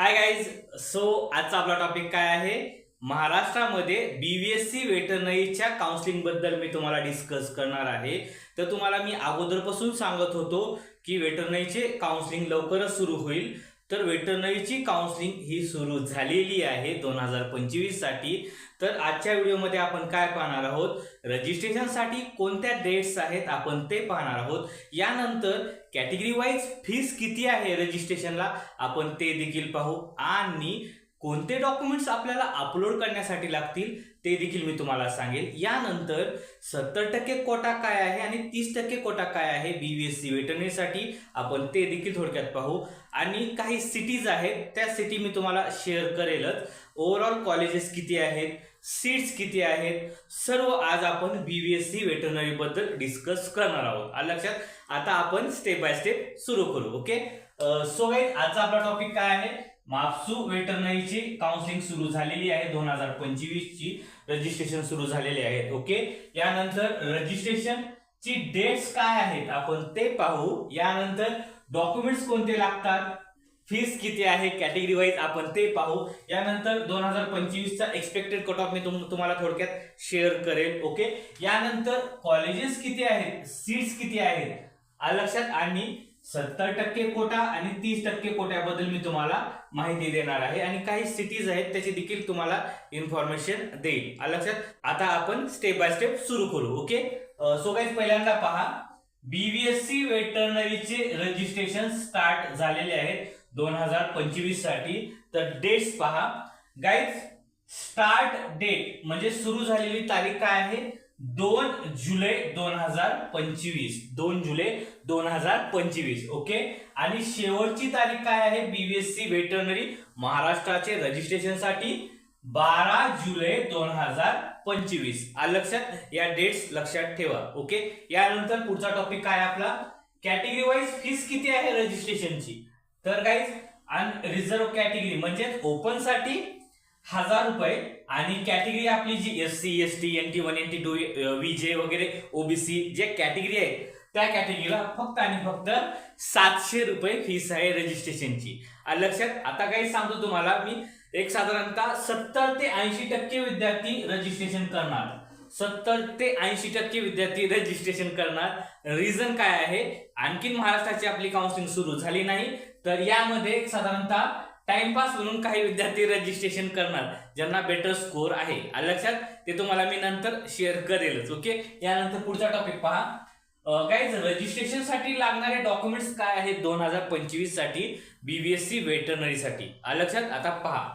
Hi guys so आजचा आपला topic काय आहे? महाराष्ट्रामध्ये बीव्हीएससी वेटरनरीच्या काउन्सिलिंग काउन्सिलिंगबद्दल मी तुम्हाला डिस्कस करणार आहे. तर तुम्हाला मी अगोदरपासून सांगत होतो की वेटरनरीचे काउन्सिलिंग लवकरच सुरू होईल. तर वेटरनरीची काउन्सिलिंग ही सुरू झालेली आहे दोन हजार पंचवीससाठी. तर आजच्या व्हिडिओमध्ये आपण काय पाहणार आहोत? रजिस्ट्रेशनसाठी कोणत्या डेट्स आहेत आपण ते पाहणार आहोत. यानंतर कॅटेगरी वाईज फीस किती आहे रजिस्ट्रेशनला आपण ते देखील पाहू. आणि कोणते डॉक्युमेंट्स आपल्याला अपलोड करण्यासाठी लागतील ते देखील मी तुम्हाला सांगेल. यानंतर सत्तर टक्के कोटा काय आहे आणि तीस टक्के कोटा काय आहे बी वी एस सी वेटरनरीसाठी आपण ते देखील थोडक्यात पाहू. आणि काही सिटीज आहेत त्या सिटी मी तुम्हाला शेअर करेलच. ओव्हरऑल कॉलेजेस किती आहेत सीट्स किती आहेत सर्व आज आपण बी व्ही एस सी वेटनरीबद्दल डिस्कस करणार आहोत. लक्षात? आता आपण स्टेप बाय स्टेप सुरू करू ओके सो गाईज आजचा आपला टॉपिक काय आहे? मापसू वेटरनरीची काउन्सिलिंग सुरू झालेली आहे. दोन हजार पंचवीस ची रजिस्ट्रेशन सुरू झालेले आहेत ओके यानंतर रजिस्ट्रेशन ची डेट्स काय आहेत? आपण ते पाहू. यानंतर डॉक्युमेंट्स कोणते लागतात? फीस किती आहे? कॅटेगरी वाईज आपण ते पाहू. यानंतर दोन हजार पंचवीसचा एक्सपेक्टेड कट ऑफ मी तुम- तुम्हाला थोडक्यात शेअर करेल. ओके यानंतर कॉलेजेस किती आहेत? सीट्स किती आहेत? लक्षात? आणि सत्तर टक्के कोटा आणि तीस टक्के कोट्याबद्दल मी तुम्हाला माहिती देणार आहे. आणि काही सिटीज आहेत त्याची देखील तुम्हाला इन्फॉर्मेशन देईल. लक्षात? आता आपण स्टेप बाय स्टेप सुरू करू ओके सो गाईज पहिल्यांदा पहा. बीव्हीएससी वेटरनरीचे रजिस्ट्रेशन स्टार्ट झालेले आहेत दोन हजार पंचवीससाठी तर डेट्स पहा. गाईज स्टार्ट डेट म्हणजे सुरू झालेली तारीख काय आहे? दोन जुलै दोन हजार पंचवीस. दोन जुलै दोन हजार पंचवीस ओके? आणि शेवटची तारीख काय आहे? बीबीएससी व्हेटरनरी महाराष्ट्राचे रजिस्ट्रेशनसाठी बारा जुलै दोन हजार पंचवीस. लक्षात या डेट्स लक्षात ठेवा ओके? यानंतर पुढचा टॉपिक काय आपला? कॅटेगरी वाईज फीस किती आहे रजिस्ट्रेशनची तर काही रिझर्व कॅटेगरी म्हणजेच ओपनसाठी हजार रुपये आणि कॅटेगरी आपली जी S C S T N T one N T two जे वगैरे ओबीसी जे कॅटेगरी आहे त्या कॅटेगरीला फक्त आणि फक्त सातशे रुपये फीस आहे रजिस्ट्रेशनची लक्षात आता काही सांगतो तुम्हाला मी एक साधारणतः सत्तर ते ऐंशी टक्के विद्यार्थी रजिस्ट्रेशन करणार. सत्तर ते ऐंशी टक्के विद्यार्थी रजिस्ट्रेशन करणार. रिझन काय आहे? आणखीन महाराष्ट्राची आपली काउन्सिलिंग सुरू झाली नाही तर यामध्ये साधारणतः टाइमपास म्हणून काही विद्यार्थी रजिस्ट्रेशन करणार ज्यांना बेटर स्कोर आहे. लक्षात ते तुम्हाला मी नंतर शेअर करेलच ओके यानंतर पुढचा टॉपिक पहा. गाईज रजिस्ट्रेशनसाठी लागणारे डॉक्युमेंट्स काय आहेत दोन हजार पंचवीससाठी बीबीएससी वेटरनरी साठी? लक्षात आता पहा.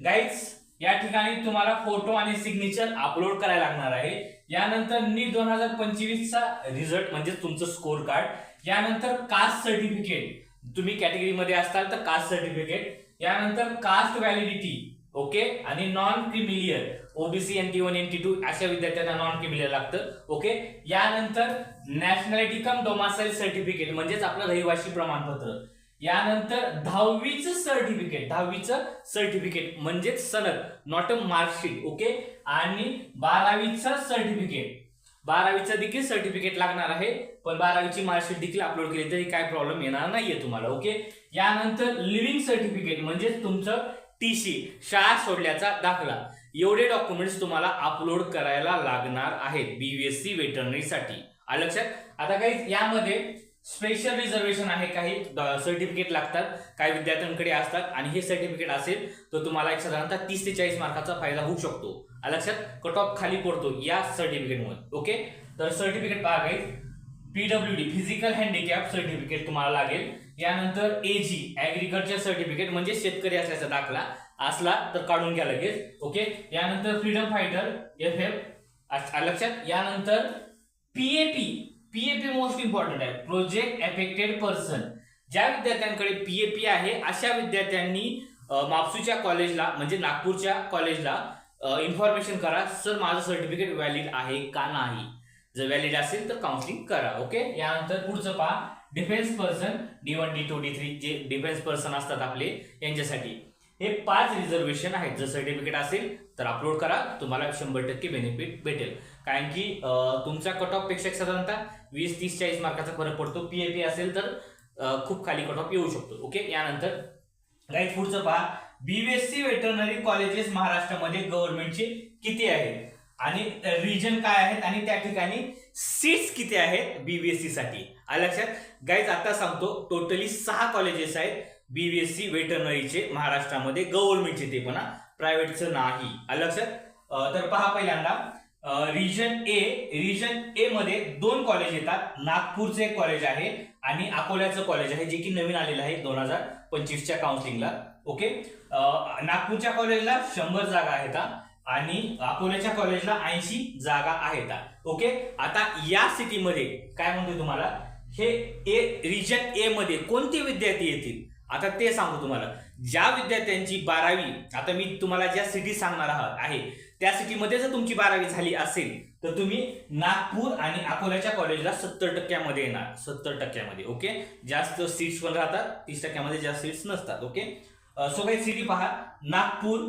गाईज या ठिकाणी तुम्हाला फोटो आणि सिग्नेचर अपलोड करायला लागणार आहे. यानंतर नीट दोन हजार पंचवीसचा रिझल्ट म्हणजे तुमचं स्कोर कार्ड यानंतर कास्ट सर्टिफिकेट तुम्ही कॅटेगरीमध्ये असताल तर कास्ट सर्टिफिकेट यानंतर कास्ट व्हॅलिडिटी ओके आणि non creamy layer OBC N T one N T two अशा विद्यार्थ्यांना नॉन क्रिमिलियर लागतं ओके यानंतर नॅशनॅलिटी कम डोमासाईल सर्टिफिकेट म्हणजेच आपलं रहिवासी प्रमाणपत्र. यानंतर दहावीचं सर्टिफिकेट दहावीचं सर्टिफिकेट म्हणजेच सनद नॉट अ मार्कशीट ओके आणि बारावीचं सर्टिफिकेट बारावीचं देखील सर्टिफिकेट लागणार आहे पण बारावीची मार्कशीट देखील अपलोड केली तरी काय प्रॉब्लेम येणार नाहीये तुम्हाला ओके यानंतर लिव्हिंग सर्टिफिकेट म्हणजेच तुमचं टीसी शाळा सोडल्याचा दाखला. एवढे डॉक्युमेंट्स तुम्हाला अपलोड करायला लागणार आहेत बीव्हीएससी वेटरनरीसाठी आलं लक्षात? आता काही यामध्ये स्पेशल रिझर्वेशन आहे. काही सर्टिफिकेट लागतात काही विद्यार्थ्यांकडे असतात आणि हे सर्टिफिकेट असेल तर तुम्हाला एक साधारणतः तीस ते चाळीस मार्काचा फायदा होऊ शकतो. लक्षात कट ऑफ खाली पडतो या सर्टिफिकेटमुळे ओके? तर सर्टिफिकेट पहा काही P W D physical handicap certificate तुम्हाला लागेल. यानंतर एजी ऍग्रिकल्चर सर्टिफिकेट म्हणजे शेतकरी असल्याचा दाखला. असला तर काढून घ्या लगेच. ओके? यानंतर फ्रीडम फायटर एफ एफ लक्षात? यानंतर पीएपी पीएपी मोस्ट इम्पॉर्टंट आहे. प्रोजेक्ट एफेक्टेड पर्सन ज्या विद्यार्थ्यांकडे पीएपी आहे अशा विद्यार्थ्यांनी मापसूच्या कॉलेजला म्हणजे नागपूरच्या कॉलेजला इन्फॉर्मेशन करा सर माझं सर्टिफिकेट व्हॅलिड आहे का नाही? जर व्हॅलिड असेल तर काउन्सिलिंग करा. ओके यानंतर पुढचं पहा. Defence person D one D two D three जे डिफेन्स पर्सन असतात आपले यांच्यासाठी. हे पाच रिझर्वेशन आहेत. जर सर्टिफिकेट असेल तर अपलोड करा तुम्हाला शंभर टक्के बेनिफिट भेटेल. कारण की तुमच्या कट ऑफपेक्षा साधारणतः वीस तीस चाळीस मार्काचा फरक पडतो. पीएपी असेल तर खूप खाली कट ऑफ येऊ शकतो. ओके यानंतर गाईज पुढचं पहा. बीबीएससी वेटरनरी कॉलेजेस महाराष्ट्रामध्ये गव्हर्नमेंटचे किती आहेत? आणि रिजन काय आहेत? आणि त्या ठिकाणी सीट्स किती आहेत बीबीएससी साठी? लक्षात? गाईज आता सांगतो टोटली सहा कॉलेजेस आहेत बीबीएससी वेटरनरीचे महाराष्ट्रामध्ये गव्हर्नमेंटचे ते पण प्रायव्हेटचं नाही. आलं लक्षात? तर पहा पहिल्यांदा. रिजन ए रिजन ए मध्ये दोन कॉलेज येतात. नागपूरचं एक कॉलेज आहे आणि अकोल्याचं कॉलेज आहे जे की नवीन आलेलं आहे दोन हजार पंचवीसच्या काउन्सिलिंगला ओके? नागपूरच्या कॉलेजला शंभर जागा आहेत आणि अकोल्याच्या कॉलेजला ऐंशी जागा आहेत ओके? आता या सिटीमध्ये काय म्हणतोय तुम्हाला? हे ए रिजन ए मध्ये कोणते विद्यार्थी येतील? आता ते सांगतो तुम्हाला. ज्या विद्यार्थ्यांची बारावी आता मी तुम्हाला ज्या सिटी सांगणार आहात आहे त्या सिटीमध्ये जर तुमची बारावी झाली असेल तर तुम्ही नागपूर आणि अकोल्याच्या कॉलेजला सत्तर टक्क्यामध्ये येणार सत्तर टक्क्यामध्ये ओके जास्त सीट्स पण राहतात तीस टक्क्यामध्ये जास्त सीट्स नसतात ओके सो काही सिटी पहा नागपूर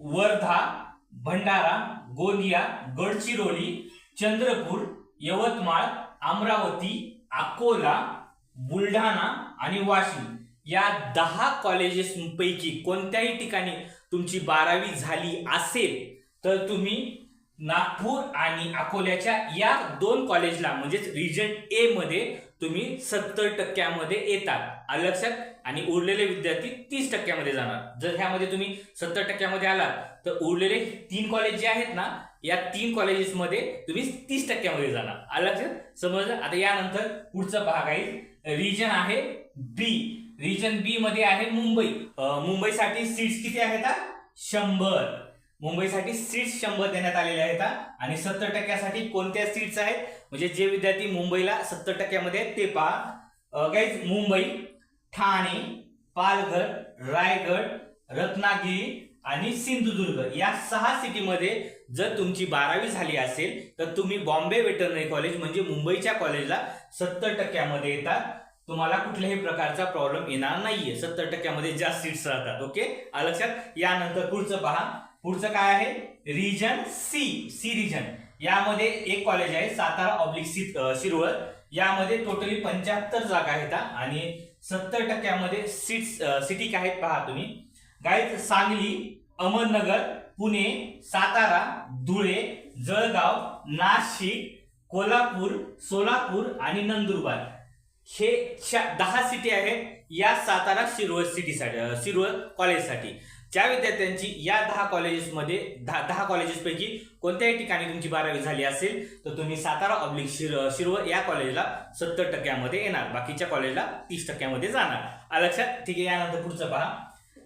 वर्धा भंडारा गोंदिया गडचिरोली चंद्रपूर यवतमाळ अमरावती अकोला बुलढाणा आणि वाशिम. या दहा कॉलेजेसपैकी कोणत्याही ठिकाणी तुमची बारावी झाली असेल तर तुम्ही नागपूर आणि अकोल्याच्या या दोन कॉलेजला म्हणजेच रिजन ए मध्ये तुम्ही सत्तर टक्क्यामध्ये येतात. लक्षात? आणि उरलेले विद्यार्थी तीस टक्क्यामध्ये जाणार. जर ह्यामध्ये तुम्ही सत्तर टक्क्यामध्ये आलात तर उरलेले तीन कॉलेज जे आहेत ना या तीन कॉलेजेसमध्ये तुम्ही तीस टक्क्यामध्ये जाणार. लक्षात? समजलं? आता यानंतर पुढचा भाग आहे. रिजन आहे बी रिजन बी मध्ये आहे मुंबई. मुंबईसाठी सीट्स किती आहेत शंभर. मुंबईसाठी सीट्स शंभर देण्यात आलेल्या आहेत आणि सत्तर टक्क्यासाठी कोणत्या सीट्स आहेत? म्हणजे जे विद्यार्थी मुंबईला सत्तर टक्क्यामध्ये आहेत ते पहा. गाईज मुंबई ठाणे पालघर रायगड रत्नागिरी आणि सिंधुदुर्ग या सहा सिटीमध्ये जर तुमची बारावी झाली असेल तर तुम्ही बॉम्बे वेटरनरी कॉलेज म्हणजे मुंबईच्या कॉलेजला सत्तर टक्क्यामध्ये येतात. तुम्हाला कुठल्याही प्रकारचा प्रॉब्लेम येणार नाहीये. सत्तर टक्क्यामध्ये जास्त सीट्स राहतात ओके आलं लक्षात? यानंतर पुढचं पहा. पुढचं काय आहे? रिजन सी सी रिजन यामध्ये एक कॉलेज आहे सातारा ऑब्लिक सी शिरवळ यामध्ये टोटली पंच्याहत्तर जागा आहेत आणि सत्तर टक्क्यामध्ये सीट्स सिटी काय आहेत पहा तुम्ही. गाईज सांगली अहमदनगर पुणे सातारा धुळे जळगाव नाशिक कोल्हापूर सोलापूर आणि नंदुरबार. हे दहा सिटी आहेत या सातारा शिरवळ सिटीसाठी अं, शिरवळ कॉलेजसाठी ज्या विद्यार्थ्यांची या दहा कॉलेजेसमध्ये दहा दहा कॉलेजेसपैकी कोणत्याही ठिकाणी तुमची बारावी झाली असेल तर तुम्ही सातारा ऑब्लिक शिर शिरवळ या कॉलेजला सत्तर टक्क्यामध्ये येणार. बाकीच्या कॉलेजला तीस टक्क्यामध्ये जाणार. लक्षात? ठीक आहे यानंतर पुढचं पहा.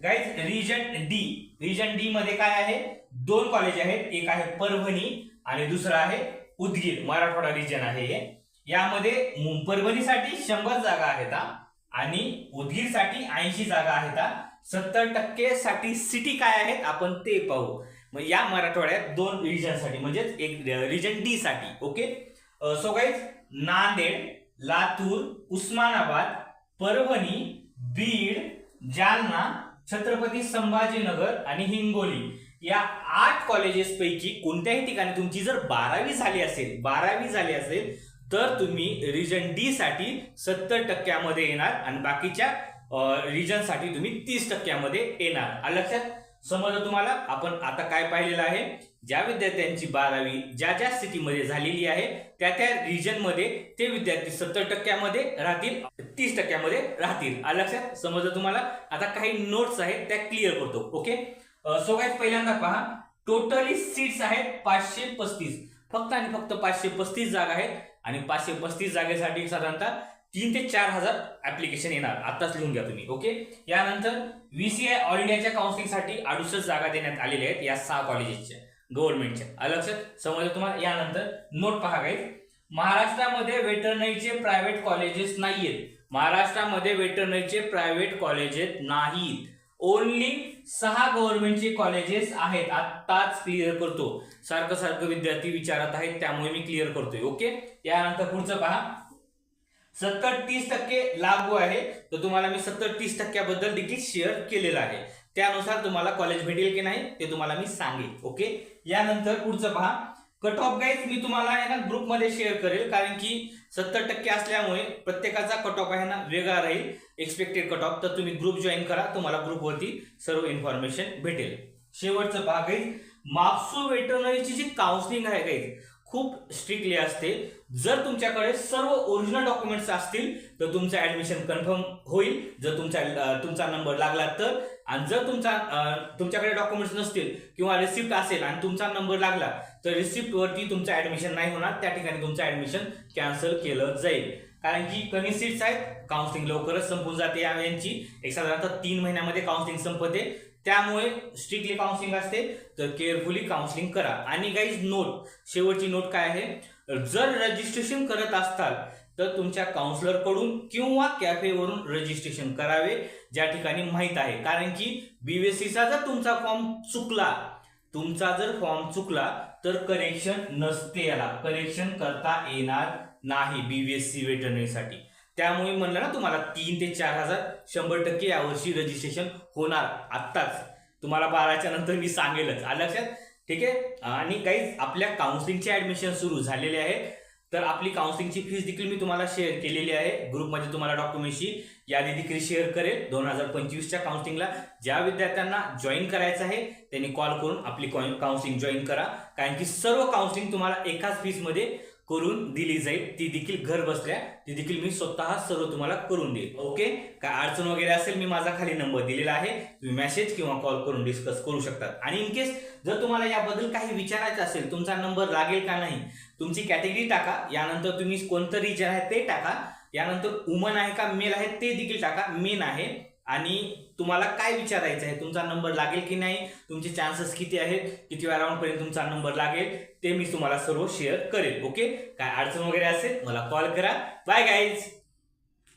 Guys region D region D मध्ये काय आहे? दोन कॉलेज आहेत. एक आहे परभणी आणि दुसरं आहे उदगीर. मराठवाडा रिजन आहे हे. यामध्ये परभणीसाठी शंभर जागा आहेत आणि उदगीरसाठी ऐंशी जागा आहेत सत्तर टक्के साठी सिटी काय आहेत आपण ते पाहू. मग या मराठवाड्यात दोन रिजनसाठी म्हणजेच एक रिजन डी साठी okay? So guys Nanded Latur Osmanabad Parbhani Beed Jalna Chhatrapati Sambhajinagar आणि हिंगोली. या आठ कॉलेजेस पैकी कोणत्याही ठिकाणी तुमची जर बारावी झाली असेल बारावी झाली असेल तर तुम्ही रिजन डी साठी सत्तर टक्क्यामध्ये येणार आणि बाकीच्या रिजनसाठी तुम्ही तीस टक्क्यामध्ये येणार. लक्षात? समजलं तुम्हाला? आपण आता काय पाहिलेलं आहे? ज्या विद्यार्थ्यांची बारावी ज्या ज्या स्थितीमध्ये झालेली आहे त्या त्या रिजनमध्ये ते विद्यार्थी सत्तर टक्क्यामध्ये राहतील तीस टक्क्यामध्ये राहतील. लक्षात? समजलं तुम्हाला? आता काही नोट्स आहेत त्या क्लिअर करतो. ओके सगळ्यात पहिल्यांदा पहा. टोटली सीट्स आहेत पाचशे पस्तीस. फक्त आणि फक्त पाचशे पस्तीस जागा आहेत. आणि पाचशे पस्तीस जागेसाठी साधारणतः तीन ते चार हजार ऍप्लिकेशन येणार. आताच लिहून घ्या तुम्ही ओके यानंतर व्हीसीआय ऑल इंडियाच्या काउन्सिलिंगसाठी अडुसष्ट जागा देण्यात आलेल्या आहेत या सहा कॉलेजेसच्या गव्हर्नमेंटच्या आलं लक्षात? समजलं तुम्हाला? यानंतर नोट पहा काही महाराष्ट्रामध्ये वेटरनरीचे प्रायव्हेट कॉलेजेस नाहीयेत. महाराष्ट्रामध्ये वेटरनरीचे प्रायव्हेट कॉलेजेस नाहीत ओनली सहा गव्हर्नमेंटचे कॉलेजेस आहेत. आत्ताच क्लिअर करतो. सारखं सारखं विद्यार्थी विचारत आहेत त्यामुळे मी क्लिअर करतोय. ओके यानंतर पुढचं पहा. सत्तर तीस टक्के लागू आहे. तर तुम्हाला मी सत्तर तीस टक्क्याबद्दल देखील शेअर केलेलं आहे. त्यानुसार तुम्हाला कॉलेज भेटेल की नाही ते तुम्हाला मी सांगेन. ओके यानंतर पुढचं पहा. कट ऑफ गाईज मी तुम्हाला आहे ना ग्रुपमध्ये शेअर करेल कारण की सत्तर टक्के असल्यामुळे प्रत्येकाचा कट ऑफ आहे ना वेगळा राहील एक्सपेक्टेड कट ऑफ तर तुम्ही ग्रुप जॉईन करा तुम्हाला ग्रुपवरती सर्व इन्फॉर्मेशन भेटेल. शेवटचं भाग आहे मापसू वेटरनरीची जी काउन्सिलिंग आहे काही खूप स्ट्रिक्टली असते. जर तुमच्याकडे सर्व ओरिजिनल डॉक्युमेंट्स असतील तर तुमचं ऍडमिशन कन्फर्म होईल. जर तुमचा तुमचा नंबर लागला तर. आणि जर तुमचा तुमच्याकडे डॉक्युमेंट्स नसतील किंवा रिसिप्ट असेल आणि तुमचा नंबर लागला तर रिसिप्टवरती तुमचं ऍडमिशन नाही होणार. त्या ठिकाणी तुमचं ऍडमिशन कॅन्सल केलं जाईल. कारण की कमी सीट्स आहेत. काउन्सिलिंग लवकरच संपून जाते यांची एक साधारणतः तीन महिन्यामध्ये काउन्सिलिंग संपते. त्यामुळे स्ट्रिक्टली काउन्सिलिंग असते. तर केअरफुली काउन्सिलिंग करा. आणि गाईज नोट शेवटची नोट काय आहे? जर रजिस्ट्रेशन करत असताल तर तुमच्या काउन्सिलरकडून किंवा कॅफेवरून रजिस्ट्रेशन करावे ज्या ठिकाणी माहीत आहे. कारण की बीबीएससीचा जर तुमचा फॉर्म चुकला तुमचा जर फॉर्म चुकला तर करेक्शन नसते याला. करेक्शन करता येणार नाही बीबीएससी वेटरनरीसाठी त्यामुळे म्हणलं ना तुम्हाला तीन ते चार हजार शंभर टक्के यावर्षी रजिस्ट्रेशन होणार आत्ताच. तुम्हाला बाराच्या नंतर मी सांगेलच. आलं लक्षात? ठीक आहे? आणि काही आपल्या काउन्सिलिंगचे ऍडमिशन सुरू झालेले आहे. तर आपली काउन्सिलिंगची फीस देखील मी तुम्हाला शेअर केलेली आहे. ग्रुपमध्ये तुम्हाला डॉक्युमेंटची यादी देखील शेअर करेल. दोन हजार पंचवीसच्या काउन्सिलिंगला ज्या विद्यार्थ्यांना जॉईन करायचं आहे त्यांनी कॉल करून आपली काउन्सिलिंग जॉईन करा. कारण की सर्व काउन्सिलिंग तुम्हाला एकाच फीसमध्ये करून दिली जाईल. ती देखील घर बसल्या ती देखील मी स्वतः सर्व तुम्हाला करून देईल. ओके? काय अडचण वगैरे असेल मी माझा खाली नंबर दिलेला आहे. तुम्ही मेसेज किंवा कॉल करून डिस्कस करू शकतात आणि इन केस जर तुम्हाला याबद्दल काही विचारायचं असेल तुमचा नंबर लागेल का नाही तुमची कॅटेगरी टाका. यानंतर तुम्ही कोणतं रिजन आहे ते टाका. यानंतर वुमन आहे का मेल आहे ते देखील टाका. मेन आहे. आणि तुम्हाला काय विचारायचं आहे? तुमचा नंबर लागेल की नाही? तुमचे चान्सेस किती आहेत? किती राऊंड पर्यंत तुमचा नंबर लागेल? ते मी तुम्हाला सर्व शेअर करेल ओके काय अडचण वगैरे असेल मला कॉल करा. Bye guys